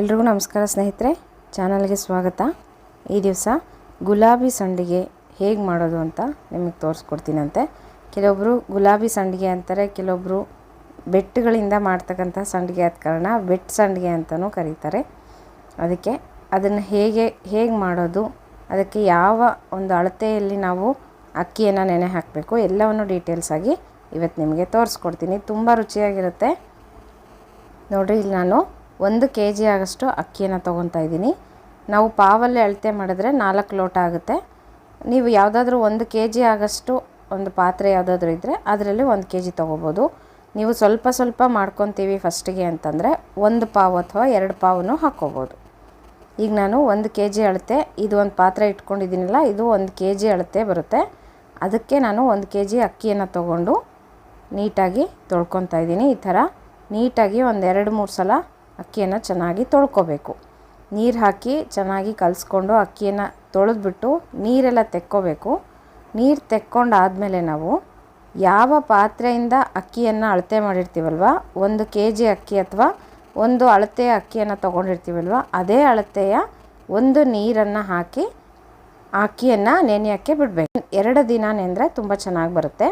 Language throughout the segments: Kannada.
ಎಲ್ರಿಗೂ ನಮಸ್ಕಾರ ಸ್ನೇಹಿತರೆ, ಚಾನಲ್ಗೆ ಸ್ವಾಗತ. ಈ ದಿವಸ ಗುಲಾಬಿ ಸಂಡಿಗೆ ಹೇಗೆ ಮಾಡೋದು ಅಂತ ನಿಮಗೆ ತೋರಿಸ್ಕೊಡ್ತೀನಂತೆ. ಕೆಲವೊಬ್ಬರು ಗುಲಾಬಿ ಸಂಡಿಗೆ ಅಂತಾರೆ ಕೆಲವೊಬ್ಬರು ಬೆಟ್ಟುಗಳಿಂದ ಮಾಡ್ತಕ್ಕಂಥ ಸಂಡಿಗೆ ಆದ ಕಾರಣ ಬೆಟ್ ಸಂಡಿಗೆ ಅಂತಲೂ ಕರೀತಾರೆ. ಅದಕ್ಕೆ ಅದನ್ನು ಹೇಗೆ ಹೇಗೆ ಮಾಡೋದು, ಅದಕ್ಕೆ ಯಾವ ಒಂದು ಅಳತೆಯಲ್ಲಿ ನಾವು ಅಕ್ಕಿಯನ್ನು ನೆನೆ ಹಾಕಬೇಕು, ಎಲ್ಲವನ್ನು ಡೀಟೇಲ್ಸಾಗಿ ಇವತ್ತು ನಿಮಗೆ ತೋರಿಸ್ಕೊಡ್ತೀನಿ. ತುಂಬ ರುಚಿಯಾಗಿರುತ್ತೆ. ನೋಡಿರಿ, ಇಲ್ಲಿ ನಾನು ಒಂದು ಕೆ ಜಿ ಆಗಷ್ಟು ಅಕ್ಕಿಯನ್ನು ತೊಗೊತಾ ಇದ್ದೀನಿ. ನಾವು ಪಾವಲ್ಲಿ ಅಳತೆ ಮಾಡಿದ್ರೆ ನಾಲ್ಕು ಲೋಟ ಆಗುತ್ತೆ. ನೀವು ಯಾವುದಾದ್ರೂ ಒಂದು ಕೆ ಜಿ ಆಗಷ್ಟು ಒಂದು ಪಾತ್ರೆ ಯಾವುದಾದ್ರೂ ಇದ್ದರೆ ಅದರಲ್ಲಿ ಒಂದು ಕೆ ಜಿ ತೊಗೋಬೋದು ನೀವು ಸ್ವಲ್ಪ ಸ್ವಲ್ಪ ಮಾಡ್ಕೊತೀವಿ ಫಸ್ಟಿಗೆ ಅಂತಂದರೆ ಒಂದು ಪಾವು ಅಥವಾ ಎರಡು ಪಾವನ್ನು ಹಾಕ್ಕೋಬೋದು ಈಗ ನಾನು ಒಂದು ಕೆ ಜಿ ಅಳತೆ, ಇದು ಒಂದು ಪಾತ್ರೆ ಇಟ್ಕೊಂಡಿದ್ದೀನಲ್ಲ, ಇದು ಒಂದು ಕೆ ಜಿ ಅಳತೆ ಬರುತ್ತೆ. ಅದಕ್ಕೆ ನಾನು ಒಂದು ಕೆ ಜಿ ಅಕ್ಕಿಯನ್ನು ತೊಗೊಂಡು ನೀಟಾಗಿ ತೊಳ್ಕೊತಾ ಇದ್ದೀನಿ ಈ ಥರ. ನೀಟಾಗಿ ಒಂದು ಎರಡು ಮೂರು ಸಲ ಅಕ್ಕಿಯನ್ನು ಚೆನ್ನಾಗಿ ತೊಳ್ಕೊಬೇಕು. ನೀರು ಹಾಕಿ ಚೆನ್ನಾಗಿ ಕಲಿಸ್ಕೊಂಡು ಅಕ್ಕಿಯನ್ನು ತೊಳೆದ್ಬಿಟ್ಟು ನೀರೆಲ್ಲ ತೆಕ್ಕೋಬೇಕು. ನೀರು ತೆಕ್ಕೊಂಡಾದಮೇಲೆ ನಾವು ಯಾವ ಪಾತ್ರೆಯಿಂದ ಅಕ್ಕಿಯನ್ನು ಅಳತೆ ಮಾಡಿರ್ತೀವಲ್ವ? ಒಂದು ಕೆ ಜಿ ಅಕ್ಕಿ ಅಥವಾ ಒಂದು ಅಳತೆಯ ಅಕ್ಕಿಯನ್ನು ತೊಗೊಂಡಿರ್ತೀವಲ್ವ? ಅದೇ ಅಳತೆಯ ಒಂದು ನೀರನ್ನು ಹಾಕಿ ಅಕ್ಕಿಯನ್ನು ನೆನೆಯೋಕ್ಕೆ ಬಿಡಬೇಕು. ಎರಡು ದಿನ ನೆಂದರೆ ತುಂಬ ಚೆನ್ನಾಗಿ ಬರುತ್ತೆ.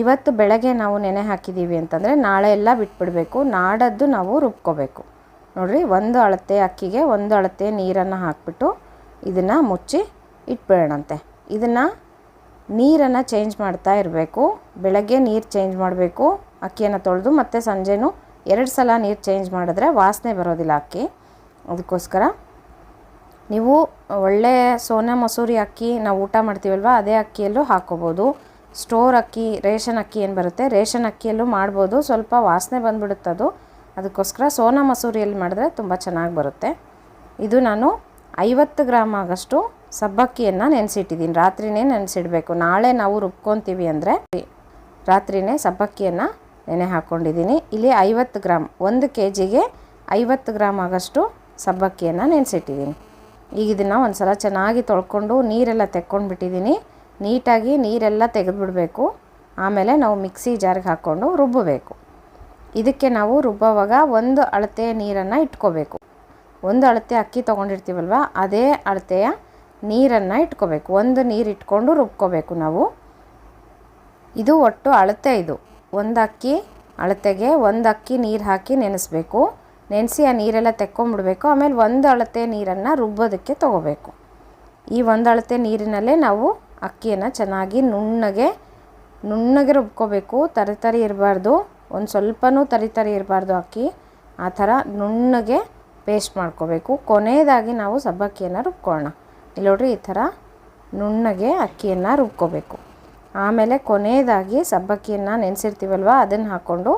ಇವತ್ತು ಬೆಳಗ್ಗೆ ನಾವು ನೆನೆ ಹಾಕಿದ್ದೀವಿ ಅಂತಂದರೆ ನಾಳೆ ಎಲ್ಲ ಬಿಟ್ಬಿಡಬೇಕು. ನಾಡದ್ದು ನಾವು ರುಬ್ಕೋಬೇಕು. ನೋಡಿರಿ, ಒಂದು ಅಳತೆ ಅಕ್ಕಿಗೆ ಒಂದು ಅಳತೆ ನೀರನ್ನು ಹಾಕಿಬಿಟ್ಟು ಇದನ್ನು ಮುಚ್ಚಿ ಇಟ್ಬಿಡೋಣಂತೆ. ಇದನ್ನು ನೀರನ್ನು ಚೇಂಜ್ ಮಾಡ್ತಾ ಇರಬೇಕು. ಬೆಳಗ್ಗೆ ನೀರು ಚೇಂಜ್ ಮಾಡಬೇಕು. ಅಕ್ಕಿಯನ್ನು ತೊಳೆದು ಮತ್ತು ಸಂಜೆನೂ ಎರಡು ಸಲ ನೀರು ಚೇಂಜ್ ಮಾಡಿದ್ರೆ ವಾಸನೆ ಬರೋದಿಲ್ಲ ಅಕ್ಕಿ. ಅದಕ್ಕೋಸ್ಕರ ನೀವು ಒಳ್ಳೆಯ ಸೋನಾ ಮಸೂರಿ ಅಕ್ಕಿ ನಾವು ಊಟ ಮಾಡ್ತೀವಲ್ವ, ಅದೇ ಅಕ್ಕಿಯಲ್ಲೂ ಹಾಕ್ಕೋಬೋದು ಸ್ಟೋರ್ ಅಕ್ಕಿ, ರೇಷನ್ ಅಕ್ಕಿ ಏನು ಬರುತ್ತೆ? ರೇಷನ್ ಅಕ್ಕಿಯಲ್ಲೂ ಮಾಡ್ಬೋದು. ಸ್ವಲ್ಪ ವಾಸನೆ ಬಂದ್ಬಿಡುತ್ತೆ ಅದು. ಅದಕ್ಕೋಸ್ಕರ ಸೋನಾ ಮಸೂರಿಯಲ್ಲಿ ಮಾಡಿದ್ರೆ ತುಂಬ ಚೆನ್ನಾಗಿ ಬರುತ್ತೆ. ಇದು ನಾನು ಐವತ್ತು ಗ್ರಾಮ್ ಆಗಷ್ಟು ಸಬ್ಬಕ್ಕಿಯನ್ನು ನೆನೆಸಿಟ್ಟಿದ್ದೀನಿ. ರಾತ್ರಿನೇ ನೆನೆಸಿಡಬೇಕು. ನಾಳೆ ನಾವು ರುಬ್ಕೊತೀವಿ ಅಂದರೆ ರಾತ್ರಿನೇ ಸಬ್ಬಕ್ಕಿಯನ್ನು ನೆನೆ ಹಾಕ್ಕೊಂಡಿದ್ದೀನಿ ಇಲ್ಲಿ ಐವತ್ತು ಗ್ರಾಮ್ ಒಂದು ಕೆ ಜಿಗೆ ಐವತ್ತು ಗ್ರಾಮ್ ಆಗಷ್ಟು ಸಬ್ಬಕ್ಕಿಯನ್ನು ನೆನೆಸಿಟ್ಟಿದ್ದೀನಿ. ಈಗ ಇದನ್ನು ಒಂದು ಸಲ ಚೆನ್ನಾಗಿ ತೊಳ್ಕೊಂಡು ನೀರೆಲ್ಲ ತೆಕ್ಕೊಂಡ್ಬಿಟ್ಟಿದ್ದೀನಿ. ನೀಟಾಗಿ ನೀರೆಲ್ಲ ತೆಗೆದುಬಿಡಬೇಕು. ಆಮೇಲೆ ನಾವು ಮಿಕ್ಸಿ ಜಾರ್ಗೆ ಹಾಕ್ಕೊಂಡು ರುಬ್ಬಬೇಕು. ಇದಕ್ಕೆ ನಾವು ರುಬ್ಬೋವಾಗ ಒಂದು ಅಳತೆ ನೀರನ್ನು ಇಟ್ಕೋಬೇಕು. ಒಂದು ಅಳತೆ ಅಕ್ಕಿ ತೊಗೊಂಡಿರ್ತೀವಲ್ವ, ಅದೇ ಅಳತೆಯ ನೀರನ್ನು ಇಟ್ಕೋಬೇಕು. ಒಂದು ನೀರು ಇಟ್ಕೊಂಡು ರುಬ್ಕೋಬೇಕು ನಾವು. ಇದು ಒಟ್ಟು ಅಳತೆ ಇದು. ಒಂದು ಅಕ್ಕಿ, ಅಳತೆಗೆ ಒಂದು ಅಕ್ಕಿ ನೀರು ಹಾಕಿ ನೆನೆಸ್ಬೇಕು. ನೆನೆಸಿ ಆ ನೀರೆಲ್ಲ ತೆಕ್ಕೊಂಬಿಡ್ಬೇಕು. ಆಮೇಲೆ ಒಂದು ಅಳತೆ ನೀರನ್ನು ರುಬ್ಬೋದಕ್ಕೆ ತೊಗೋಬೇಕು. ಈ ಒಂದು ಅಳತೆ ನೀರಿನಲ್ಲೇ ನಾವು ಅಕ್ಕಿಯನ್ನು ಚೆನ್ನಾಗಿ ನುಣ್ಣಗೆ ನುಣ್ಣಗೆ ರುಬ್ಕೋಬೇಕು. ತರಿ ಇರಬಾರ್ದು. ಒಂದು ಸ್ವಲ್ಪನೂ ತರಿ ಇರಬಾರ್ದು ಅಕ್ಕಿ. ಆ ಥರ ನುಣ್ಣಗೆ ಪೇಸ್ಟ್ ಮಾಡ್ಕೋಬೇಕು. ಕೊನೆಯದಾಗಿ ನಾವು ಸಬ್ಬಕ್ಕಿಯನ್ನು ರುಬ್ಕೊಳ್ಳೋಣ. ಇಲ್ಲಿ ನೋಡ್ರಿ ಈ ಥರ ನುಣ್ಣಗೆ ಅಕ್ಕಿಯನ್ನು ರುಬ್ಕೋಬೇಕು. ಆಮೇಲೆ ಕೊನೆಯದಾಗಿ ಸಬ್ಬಕ್ಕಿಯನ್ನು ನೆನೆಸಿರ್ತೀವಲ್ವ, ಅದನ್ನು ಹಾಕ್ಕೊಂಡು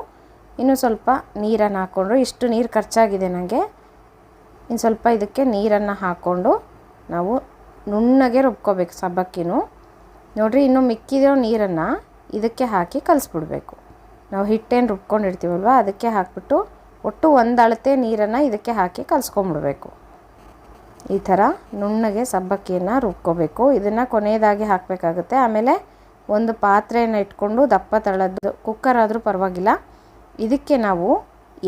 ಇನ್ನು ಸ್ವಲ್ಪ ನೀರನ್ನು ಹಾಕ್ಕೊಂಡು, ಇಷ್ಟು ನೀರು ಖರ್ಚಾಗಿದೆ ನನಗೆ ಇನ್ನು ಸ್ವಲ್ಪ ಇದಕ್ಕೆ ನೀರನ್ನು ಹಾಕ್ಕೊಂಡು ನಾವು ನುಣ್ಣಗೆ ರುಬ್ಕೋಬೇಕು ಸಬ್ಬಕ್ಕಿನೂ. ನೋಡಿರಿ, ಇನ್ನು ಮಿಕ್ಕಿದಿರೋ ನೀರನ್ನು ಇದಕ್ಕೆ ಹಾಕಿ ಕಲಿಸ್ಬಿಡ್ಬೇಕು. ನಾವು ಹಿಟ್ಟೇನು ರುಬ್ಕೊಂಡಿರ್ತೀವಲ್ವ, ಅದಕ್ಕೆ ಹಾಕ್ಬಿಟ್ಟು ಒಟ್ಟು ಒಂದು ಅಳತೆ ನೀರನ್ನು ಇದಕ್ಕೆ ಹಾಕಿ ಕಲಿಸ್ಕೊಂಬಿಡ್ಬೇಕು. ಈ ಥರ ನುಣ್ಣಗೆ ಸಬ್ಬಕ್ಕಿಯನ್ನು ರುಬ್ಕೋಬೇಕು. ಇದನ್ನು ಕೊನೆಯದಾಗಿ ಹಾಕಬೇಕಾಗುತ್ತೆ. ಆಮೇಲೆ ಒಂದು ಪಾತ್ರೆಯನ್ನು ಇಟ್ಕೊಂಡು ದಪ್ಪ ತಳದ್ದು ಕುಕ್ಕರ್ ಆದರೂ ಪರವಾಗಿಲ್ಲ. ಇದಕ್ಕೆ ನಾವು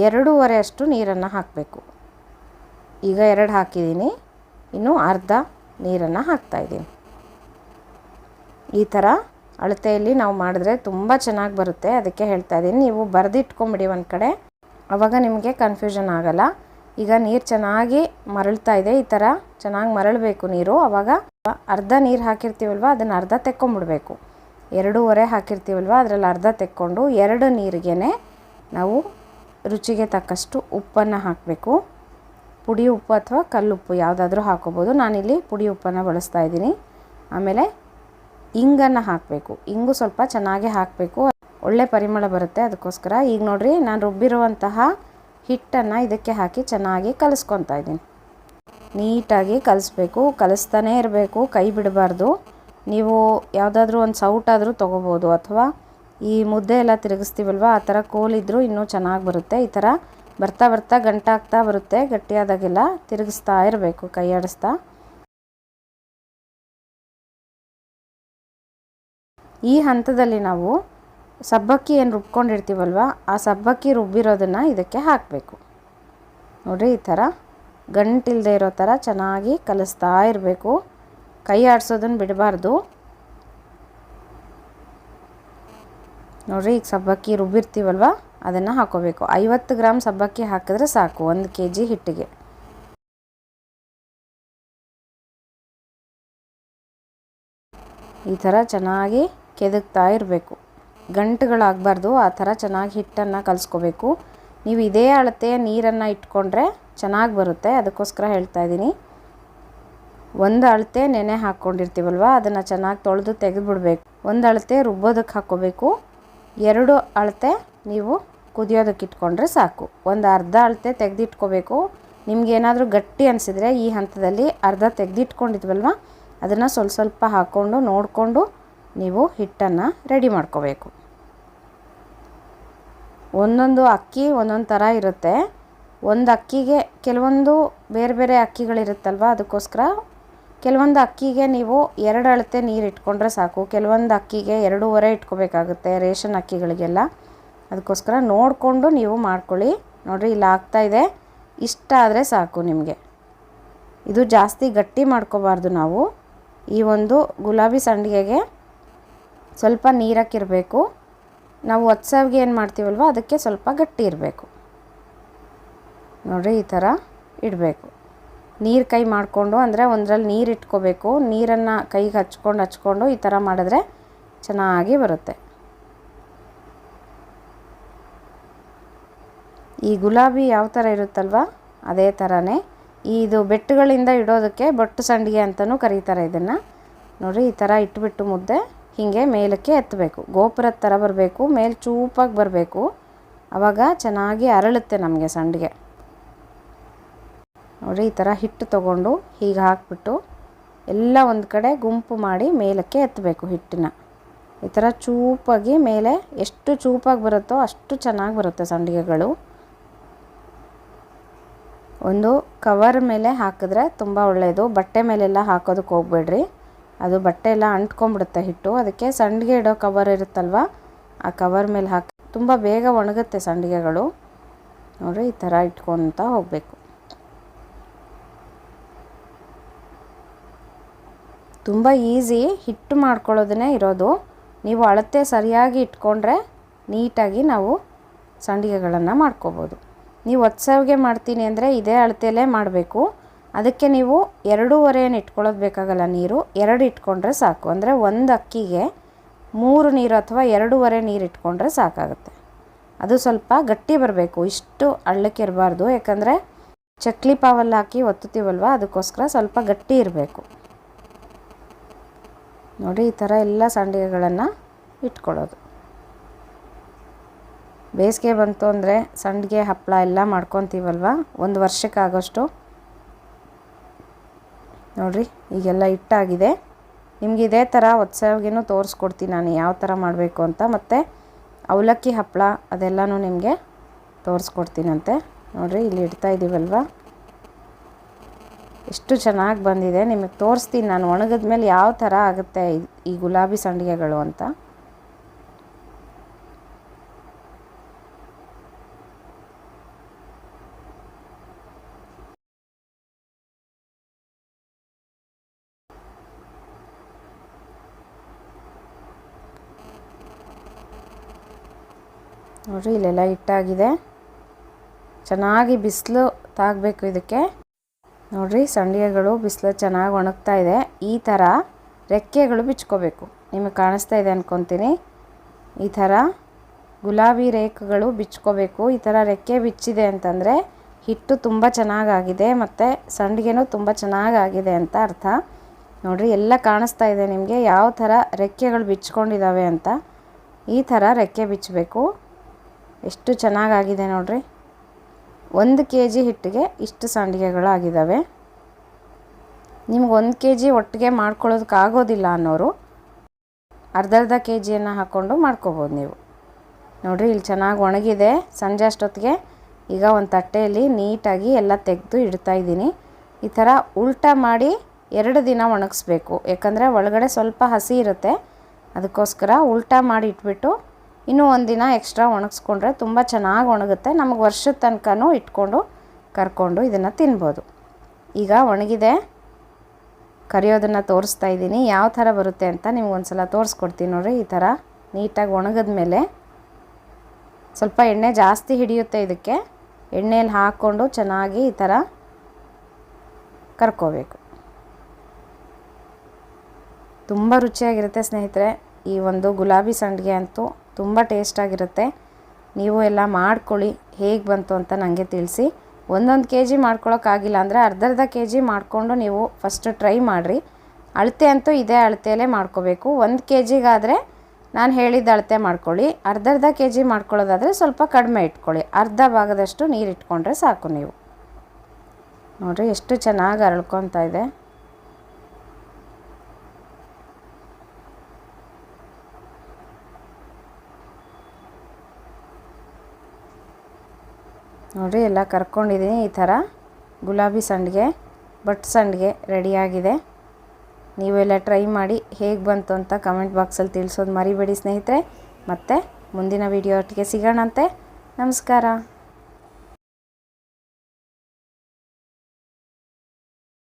ಎರಡೂವರೆ ಅಷ್ಟು ನೀರನ್ನು ಹಾಕಬೇಕು. ಈಗ ಎರಡು ಹಾಕಿದ್ದೀನಿ. ಇನ್ನು ಅರ್ಧ ನೀರನ್ನು ಹಾಕ್ತಾಯಿದ್ದೀನಿ ಈ ಥರ ಅಳತೆಯಲ್ಲಿ ನಾವು ಮಾಡಿದ್ರೆ ತುಂಬ ಚೆನ್ನಾಗಿ ಬರುತ್ತೆ. ಅದಕ್ಕೆ ಹೇಳ್ತಾ ಇದ್ದೀನಿ, ನೀವು ಬರೆದಿಟ್ಕೊಂಬಿಡಿ ಒಂದು ಕಡೆ. ಆವಾಗ ನಿಮಗೆ ಕನ್ಫ್ಯೂಷನ್ ಆಗಲ್ಲ. ಈಗ ನೀರು ಚೆನ್ನಾಗಿ ಮರಳ್ತಾ ಇದೆ, ಈ ಥರ ಚೆನ್ನಾಗಿ ಮರಳಬೇಕು ನೀರು. ಆವಾಗ ಅರ್ಧ ನೀರು ಹಾಕಿರ್ತೀವಲ್ವ, ಅದನ್ನು ಅರ್ಧ ತೆಕ್ಕೊಂಬಿಡ್ಬೇಕು. ಎರಡೂವರೆ ಹಾಕಿರ್ತೀವಲ್ವ, ಅದರಲ್ಲಿ ಅರ್ಧ ತೆಕ್ಕೊಂಡು ಎರಡು ನೀರಿಗೆ ನಾವು ರುಚಿಗೆ ತಕ್ಕಷ್ಟು ಉಪ್ಪನ್ನು ಹಾಕಬೇಕು. ಪುಡಿ ಉಪ್ಪು ಅಥವಾ ಕಲ್ಲುಪ್ಪು ಯಾವುದಾದ್ರೂ ಹಾಕೋಬೋದು. ನಾನಿಲ್ಲಿ ಪುಡಿ ಉಪ್ಪನ್ನು ಬಳಸ್ತಾ ಇದ್ದೀನಿ. ಆಮೇಲೆ ಇಂಗನ್ನು ಹಾಕಬೇಕು. ಇಂಗು ಸ್ವಲ್ಪ ಚೆನ್ನಾಗಿ ಹಾಕಬೇಕು. ಒಳ್ಳೆ ಪರಿಮಳ ಬರುತ್ತೆ. ಅದಕ್ಕೋಸ್ಕರ ಈಗ ನೋಡಿರಿ, ನಾನು ರುಬ್ಬಿರುವಂತಹ ಹಿಟ್ಟನ್ನು ಇದಕ್ಕೆ ಹಾಕಿ ಚೆನ್ನಾಗಿ ಕಲಿಸ್ಕೊತಾ ಇದ್ದೀನಿ. ನೀಟಾಗಿ ಕಲಿಸ್ಬೇಕು. ಕಲಿಸ್ತಾನೇ ಇರಬೇಕು. ಕೈ ಬಿಡಬಾರ್ದು. ನೀವು ಯಾವುದಾದ್ರೂ ಒಂದು ಸೌಟಾದರೂ ತೊಗೋಬೋದು. ಅಥವಾ ಈ ಮುದ್ದೆ ಎಲ್ಲ ತಿರುಗಿಸ್ತೀವಲ್ವ, ಆ ಥರ ಕೋಲಿದ್ರೂ ಇನ್ನೂ ಚೆನ್ನಾಗಿ ಬರುತ್ತೆ. ಈ ಥರ ಬರ್ತಾ ಬರ್ತಾ ಗಂಟಾಗ್ತಾ ಬರುತ್ತೆ, ಗಟ್ಟಿಯಾದಾಗೆಲ್ಲ ತಿರುಗಿಸ್ತಾ ಇರಬೇಕು, ಕೈ ಆಡಿಸ್ತಾ. ಈ ಹಂತದಲ್ಲಿ ನಾವು ಸಬ್ಬಕ್ಕಿ ಏನು ರುಬ್ಕೊಂಡಿರ್ತೀವಲ್ವ, ಆ ಸಬ್ಬಕ್ಕಿ ರುಬ್ಬಿರೋದನ್ನು ಇದಕ್ಕೆ ಹಾಕಬೇಕು. ನೋಡಿರಿ, ಈ ಥರ ಗಂಟಿಲ್ಲದೆ ಇರೋ ಥರ ಚೆನ್ನಾಗಿ ಕಲಿಸ್ತಾ ಇರಬೇಕು. ಕೈ ಆಡಿಸೋದನ್ನು ಬಿಡಬಾರ್ದು. ನೋಡಿರಿ, ಈಗ ಸಬ್ಬಕ್ಕಿ ರುಬ್ಬಿರ್ತೀವಲ್ವ? ಅದನ್ನು ಹಾಕೋಬೇಕು. ಐವತ್ತು ಗ್ರಾಮ್ ಸಬ್ಬಕ್ಕಿ ಹಾಕಿದ್ರೆ ಸಾಕು, ಒಂದು ಕೆ ಜಿ ಹಿಟ್ಟಿಗೆ. ಈ ಥರ ಚೆನ್ನಾಗಿ ಕೆದಕ್ತಾ ಇರಬೇಕು. ಗಂಟುಗಳಾಗಬಾರ್ದು, ಆ ಥರ ಚೆನ್ನಾಗಿ ಹಿಟ್ಟನ್ನು ಕಲಿಸ್ಕೋಬೇಕು. ನೀವು ಇದೇ ಅಳತೆಯ ನೀರನ್ನು ಇಟ್ಕೊಂಡ್ರೆ ಚೆನ್ನಾಗಿ ಬರುತ್ತೆ, ಅದಕ್ಕೋಸ್ಕರ ಹೇಳ್ತಾ ಇದ್ದೀನಿ. ಒಂದು ಅಳತೆ ನೆನೆ ಹಾಕ್ಕೊಂಡಿರ್ತೀವಲ್ವ, ಅದನ್ನು ಚೆನ್ನಾಗಿ ತೊಳೆದು ತೆಗೆದುಬಿಡ್ಬೇಕು. ಒಂದು ಅಳತೆ ರುಬ್ಬೋದಕ್ಕೆ ಹಾಕ್ಕೋಬೇಕು. ಎರಡು ಅಳತೆ ನೀವು ಕುದಿಯೋದಕ್ಕೆ ಇಟ್ಕೊಂಡ್ರೆ ಸಾಕು. ಒಂದು ಅರ್ಧ ಅಳತೆ ತೆಗೆದಿಟ್ಕೋಬೇಕು. ನಿಮಗೇನಾದರೂ ಗಟ್ಟಿ ಅನಿಸಿದರೆ ಈ ಹಂತದಲ್ಲಿ ಅರ್ಧ ತೆಗೆದಿಟ್ಕೊಂಡಿದ್ವಲ್ವ? ಅದನ್ನು ಸ್ವಲ್ಪ ಸ್ವಲ್ಪ ಹಾಕ್ಕೊಂಡು ನೋಡಿಕೊಂಡು ನೀವು ಹಿಟ್ಟನ್ನು ರೆಡಿ ಮಾಡ್ಕೋಬೇಕು. ಒಂದೊಂದು ಅಕ್ಕಿ ಒಂದೊಂದು ಥರ ಇರುತ್ತೆ. ಒಂದು ಅಕ್ಕಿಗೆ ಕೆಲವೊಂದು ಬೇರೆ ಬೇರೆ ಅಕ್ಕಿಗಳಿರುತ್ತಲ್ವ? ಅದಕ್ಕೋಸ್ಕರ ಕೆಲವೊಂದು ಅಕ್ಕಿಗೆ ನೀವು ಎರಡು ಅಳತೆ ನೀರು ಇಟ್ಕೊಂಡ್ರೆ ಸಾಕು. ಕೆಲವೊಂದು ಅಕ್ಕಿಗೆ ಎರಡೂವರೆ ಇಟ್ಕೋಬೇಕಾಗುತ್ತೆ ರೇಷನ್ ಅಕ್ಕಿಗಳಿಗೆಲ್ಲ. ಅದಕ್ಕೋಸ್ಕರ ನೋಡಿಕೊಂಡು ನೀವು ಮಾಡ್ಕೊಳ್ಳಿ. ನೋಡಿರಿ, ಇಲ್ಲಿ ಇದೆ. ಇಷ್ಟ ಆದರೆ ಸಾಕು ನಿಮಗೆ. ಇದು ಜಾಸ್ತಿ ಗಟ್ಟಿ ಮಾಡ್ಕೋಬಾರ್ದು ನಾವು. ಈ ಒಂದು ಗುಲಾಬಿ ಸಂಡಿಗೆಗೆ ಸ್ವಲ್ಪ ನೀರಕ್ಕಿರಬೇಕು. ನಾವು ಒತ್ಸವ್ಗೆ ಏನು ಮಾಡ್ತೀವಲ್ವ, ಅದಕ್ಕೆ ಸ್ವಲ್ಪ ಗಟ್ಟಿ ಇರಬೇಕು. ನೋಡಿರಿ, ಈ ಥರ ಇಡಬೇಕು. ನೀರು ಕೈ ಮಾಡಿಕೊಂಡು, ಅಂದರೆ ಒಂದರಲ್ಲಿ ನೀರು ಇಟ್ಕೋಬೇಕು. ನೀರನ್ನು ಕೈಗೆ ಹಚ್ಕೊಂಡು ಹಚ್ಕೊಂಡು ಈ ಥರ ಮಾಡಿದ್ರೆ ಚೆನ್ನಾಗಿ ಬರುತ್ತೆ. ಈ ಗುಲಾಬಿ ಯಾವ ಥರ ಇರುತ್ತಲ್ವ? ಅದೇ ಥರನೇ ಇದು ಬೆಟ್ಟುಗಳಿಂದ ಇಡೋದಕ್ಕೆ ಬೊಟ್ಟು ಸಂಡಿಗೆ ಅಂತಲೂ ಕರೀತಾರೆ ಇದನ್ನು. ನೋಡಿ, ಈ ಥರ ಇಟ್ಬಿಟ್ಟು ಮುದ್ದೆ ಹೀಗೆ ಮೇಲಕ್ಕೆ ಎತ್ತಬೇಕು. ಗೋಪುರದ ಥರ ಬರಬೇಕು, ಮೇಲೆ ಚೂಪಾಗಿ ಬರಬೇಕು. ಆವಾಗ ಚೆನ್ನಾಗಿ ಅರಳುತ್ತೆ ನಮಗೆ ಸಂಡಿಗೆ. ನೋಡಿ, ಈ ಥರ ಹಿಟ್ಟು ತಗೊಂಡು ಹೀಗೆ ಹಾಕ್ಬಿಟ್ಟು ಎಲ್ಲ ಒಂದು ಕಡೆ ಗುಂಪು ಮಾಡಿ ಮೇಲಕ್ಕೆ ಎತ್ತಬೇಕು ಹಿಟ್ಟನ್ನ. ಈ ಥರ ಚೂಪಾಗಿ ಮೇಲೆ ಎಷ್ಟು ಚೂಪಾಗಿ ಬರುತ್ತೋ ಅಷ್ಟು ಚೆನ್ನಾಗಿ ಬರುತ್ತೆ ಸಂಡಿಗೆಗಳು. ಒಂದು ಕವರ್ ಮೇಲೆ ಹಾಕಿದ್ರೆ ತುಂಬ ಒಳ್ಳೆಯದು ಬಟ್ಟೆ ಮೇಲೆಲ್ಲ ಹಾಕೋದಕ್ಕೆ ಹೋಗ್ಬೇಡ್ರಿ. ಅದು ಬಟ್ಟೆ ಎಲ್ಲ ಅಂಟ್ಕೊಂಡ್ಬಿಡುತ್ತೆ ಹಿಟ್ಟು. ಅದಕ್ಕೆ ಸಂಡಿಗೆ ಇಡೋ ಕವರ್ ಇರುತ್ತಲ್ವ, ಆ ಕವರ್ ಮೇಲೆ ಹಾಕಿ, ತುಂಬ ಬೇಗ ಒಣಗುತ್ತೆ ಸಂಡಿಗೆಗಳು. ನೋಡಿರಿ, ಈ ಥರ ಇಟ್ಕೊತ ಹೋಗಬೇಕು. ತುಂಬ ಈಸಿ ಹಿಟ್ಟು ಮಾಡ್ಕೊಳ್ಳೋದನ್ನೇ ಇರೋದು. ನೀವು ಅಳತೆ ಸರಿಯಾಗಿ ಇಟ್ಕೊಂಡ್ರೆ ನೀಟಾಗಿ ನಾವು ಸಂಡಿಗೆಗಳನ್ನು ಮಾಡ್ಕೋಬೋದು. ನೀವು ಒತ್ಸವ್ಗೆ ಮಾಡ್ತೀನಿ ಅಂದರೆ ಇದೇ ಅಳತೆಯಲ್ಲೇ ಮಾಡಬೇಕು. ಅದಕ್ಕೆ ನೀವು ಎರಡೂವರೆ ಏನು ಇಟ್ಕೊಳ್ಳೋದು ಬೇಕಾಗಲ್ಲ ನೀರು. ಎರಡು ಇಟ್ಕೊಂಡ್ರೆ ಸಾಕು. ಅಂದರೆ ಒಂದು ಅಕ್ಕಿಗೆ ಮೂರು ನೀರು ಅಥವಾ ಎರಡೂವರೆ ನೀರು ಇಟ್ಕೊಂಡ್ರೆ ಸಾಕಾಗುತ್ತೆ. ಅದು ಸ್ವಲ್ಪ ಗಟ್ಟಿ ಬರಬೇಕು. ಇಷ್ಟು ಅಳ್ಳಕ್ಕೆ ಇರಬಾರ್ದು. ಯಾಕಂದರೆ ಚಕ್ಲಿ ಪಾವಲ್ಲಿ ಹಾಕಿ ಒತ್ತುತ್ತೀವಲ್ವ? ಅದಕ್ಕೋಸ್ಕರ ಸ್ವಲ್ಪ ಗಟ್ಟಿ ಇರಬೇಕು. ನೋಡಿ, ಈ ಥರ ಎಲ್ಲ ಸಂಡಿಗೆಗಳನ್ನು ಇಟ್ಕೊಳ್ಳೋದು. ಬೇಸಿಗೆ ಬಂತು ಅಂದರೆ ಸಂಡಿಗೆ ಹಪ್ಪಳ ಎಲ್ಲ ಮಾಡ್ಕೊತೀವಲ್ವ? ಒಂದು ವರ್ಷಕ್ಕಾಗೋಷ್ಟು. ನೋಡಿರಿ, ಈಗೆಲ್ಲ ಇಟ್ಟಾಗಿದೆ ನಿಮ್ಗೆ ಇದೇ ಥರ ಉತ್ಸವಗೇನು ತೋರಿಸ್ಕೊಡ್ತೀನಿ ನಾನು ಯಾವ ಥರ ಮಾಡಬೇಕು ಅಂತ. ಮತ್ತು ಅವಲಕ್ಕಿ ಹಪ್ಪಳ ಅದೆಲ್ಲನೂ ನಿಮಗೆ ತೋರಿಸ್ಕೊಡ್ತೀನಂತೆ. ನೋಡಿರಿ, ಇಲ್ಲಿ ಇಡ್ತಾ ಇದ್ದೀವಲ್ವ ಎಷ್ಟು ಚೆನ್ನಾಗಿ ಬಂದಿದೆ. ನಿಮಗೆ ತೋರಿಸ್ತೀನಿ ನಾನು. ಒಣಗಿದ ಮೇಲೆ ಯಾವ ಥರ ಆಗುತ್ತೆ ಈ ಗುಲಾಬಿ ಸಂಡಿಗೆಗಳು ಅಂತ. ನೋಡಿರಿ, ಇಲ್ಲೆಲ್ಲ ಹಿಟ್ಟಾಗಿದೆ ಚೆನ್ನಾಗಿ ಬಿಸಿಲು ತಾಗಬೇಕು ಇದಕ್ಕೆ. ನೋಡಿರಿ, ಸಂಡಿಗೆಗಳು, ಬಿಸಿಲು ಚೆನ್ನಾಗಿ ಒಣಗ್ತಾ ಇದೆ. ಈ ಥರ ರೆಕ್ಕೆಗಳು ಬಿಚ್ಕೋಬೇಕು. ನಿಮಗೆ ಕಾಣಿಸ್ತಾ ಇದೆ ಅಂದ್ಕೊತೀನಿ ಈ ಥರ ಗುಲಾಬಿ ರೇಖೆಗಳು ಬಿಚ್ಕೋಬೇಕು. ಈ ಥರ ರೆಕ್ಕೆ ಬಿಚ್ಚಿದೆ ಅಂತಂದರೆ ಹಿಟ್ಟು ತುಂಬ ಚೆನ್ನಾಗಾಗಿದೆ ಮತ್ತು ಸಂಡಿಗೆನೂ ತುಂಬ ಚೆನ್ನಾಗಾಗಿದೆ ಅಂತ ಅರ್ಥ. ನೋಡಿರಿ, ಎಲ್ಲ ಕಾಣಿಸ್ತಾ ಇದೆ ನಿಮಗೆ. ಯಾವ ಥರ ರೆಕ್ಕೆಗಳು ಬಿಚ್ಕೊಂಡಿದ್ದಾವೆ ಅಂತ. ಈ ಥರ ರೆಕ್ಕೆ ಬಿಚ್ಚಬೇಕು ಎಷ್ಟು ಚೆನ್ನಾಗಾಗಿದೆ ನೋಡ್ರಿ. ಒಂದು ಕೆ ಜಿ ಹಿಟ್ಟಿಗೆ ಇಷ್ಟು ಸಂಡಿಗೆಗಳಾಗಿದ್ದಾವೆ. ನಿಮ್ಗೆ ಒಂದು ಕೆ ಜಿ ಒಟ್ಟಿಗೆ ಮಾಡ್ಕೊಳ್ಳೋದಕ್ಕಾಗೋದಿಲ್ಲ ಅನ್ನೋರು ಅರ್ಧ ಅರ್ಧ ಕೆ ಜಿಯನ್ನು ಹಾಕ್ಕೊಂಡು ಮಾಡ್ಕೋಬೋದು ನೀವು. ನೋಡಿರಿ, ಇಲ್ಲಿ ಚೆನ್ನಾಗಿ ಒಣಗಿದೆ. ಸಂಜೆ ಅಷ್ಟೊತ್ತಿಗೆ ಈಗ ಒಂದು ತಟ್ಟೆಯಲ್ಲಿ ನೀಟಾಗಿ ಎಲ್ಲ ತೆಗೆದು ಇಡ್ತಾ ಇದ್ದೀನಿ. ಈ ಥರ ಉಲ್ಟಾ ಮಾಡಿ ಎರಡು ದಿನ ಒಣಗಿಸ್ಬೇಕು. ಯಾಕಂದರೆ ಒಳಗಡೆ ಸ್ವಲ್ಪ ಹಸಿ ಇರುತ್ತೆ. ಅದಕ್ಕೋಸ್ಕರ ಉಲ್ಟಾ ಮಾಡಿ ಇಟ್ಬಿಟ್ಟು ಇನ್ನೂ ಒಂದಿನ ದಿನ ಎಕ್ಸ್ಟ್ರಾ ಒಣಗಿಸ್ಕೊಂಡ್ರೆ ತುಂಬ ಚೆನ್ನಾಗಿ ಒಣಗುತ್ತೆ. ನಮಗೆ ವರ್ಷದ ತನಕನೂ ಇಟ್ಕೊಂಡು ಕರ್ಕೊಂಡು ಇದನ್ನು ತಿನ್ಬೋದು. ಈಗ ಒಣಗಿದೆ. ಕರಿಯೋದನ್ನು ತೋರಿಸ್ತಾ ಇದ್ದೀನಿ. ಯಾವ ಥರ ಬರುತ್ತೆ ಅಂತ ನಿಮ್ಗೆ ಸಲ ತೋರಿಸ್ಕೊಡ್ತೀನಿ ನೋಡಿರಿ. ಈ ಥರ ನೀಟಾಗಿ ಒಣಗಿದ ಮೇಲೆ ಸ್ವಲ್ಪ ಎಣ್ಣೆ ಜಾಸ್ತಿ ಹಿಡಿಯುತ್ತೆ ಇದಕ್ಕೆ. ಎಣ್ಣೆಯಲ್ಲಿ ಹಾಕ್ಕೊಂಡು ಚೆನ್ನಾಗಿ ಈ ಥರ ಕರ್ಕೋಬೇಕು. ತುಂಬ ರುಚಿಯಾಗಿರುತ್ತೆ ಸ್ನೇಹಿತರೆ. ಈ ಒಂದು ಗುಲಾಬಿ ಸಂಡಿಗೆ ಅಂತೂ ತುಂಬ ಟೇಸ್ಟಾಗಿರುತ್ತೆ ನೀವು ಎಲ್ಲ ಮಾಡ್ಕೊಳ್ಳಿ, ಹೇಗೆ ಬಂತು ಅಂತ ನನಗೆ ತಿಳಿಸಿ. ಒಂದೊಂದು ಕೆ ಜಿ ಮಾಡ್ಕೊಳೋಕ್ಕಾಗಿಲ್ಲ ಅಂದರೆ ಅರ್ಧ ಅರ್ಧ ಕೆ ಜಿ ಮಾಡಿಕೊಂಡು ನೀವು ಫಸ್ಟ್ ಟ್ರೈ ಮಾಡಿರಿ. ಅಳತೆ ಅಂತೂ ಇದೇ ಅಳತೆಯಲ್ಲೇ ಮಾಡ್ಕೋಬೇಕು. ಒಂದು ಕೆ ಜಿಗಾದರೆ ನಾನು ಹೇಳಿದ ಅಳತೆ ಮಾಡ್ಕೊಳ್ಳಿ. ಅರ್ಧ ಅರ್ಧ ಕೆ ಜಿ ಮಾಡ್ಕೊಳ್ಳೋದಾದರೆ ಸ್ವಲ್ಪ ಕಡಿಮೆ ಇಟ್ಕೊಳ್ಳಿ. ಅರ್ಧ ಭಾಗದಷ್ಟು ನೀರು ಇಟ್ಕೊಂಡ್ರೆ ಸಾಕು ನೀವು. ನೋಡಿರಿ ಎಷ್ಟು ಚೆನ್ನಾಗಿ ಅರಳ್ಕೊತಾ ಇದೆ. ನೋಡಿರಿ, ಎಲ್ಲ ಕರ್ಕೊಂಡಿದ್ದೀನಿ ಈ ಥರ. ಗುಲಾಬಿ ಸಂಡಿಗೆ ಬಟ್ ಸಂಡಿಗೆ ರೆಡಿಯಾಗಿದೆ ನೀವೆಲ್ಲ ಟ್ರೈ ಮಾಡಿ ಹೇಗೆ ಬಂತು ಅಂತ ಕಮೆಂಟ್ ಬಾಕ್ಸಲ್ಲಿ ತಿಳಿಸೋದು ಮರಿಬೇಡಿ ಸ್ನೇಹಿತರೆ. ಮತ್ತು ಮುಂದಿನ ವೀಡಿಯೋ ಒಟ್ಟಿಗೆ ಸಿಗೋಣಂತೆ. ನಮಸ್ಕಾರ.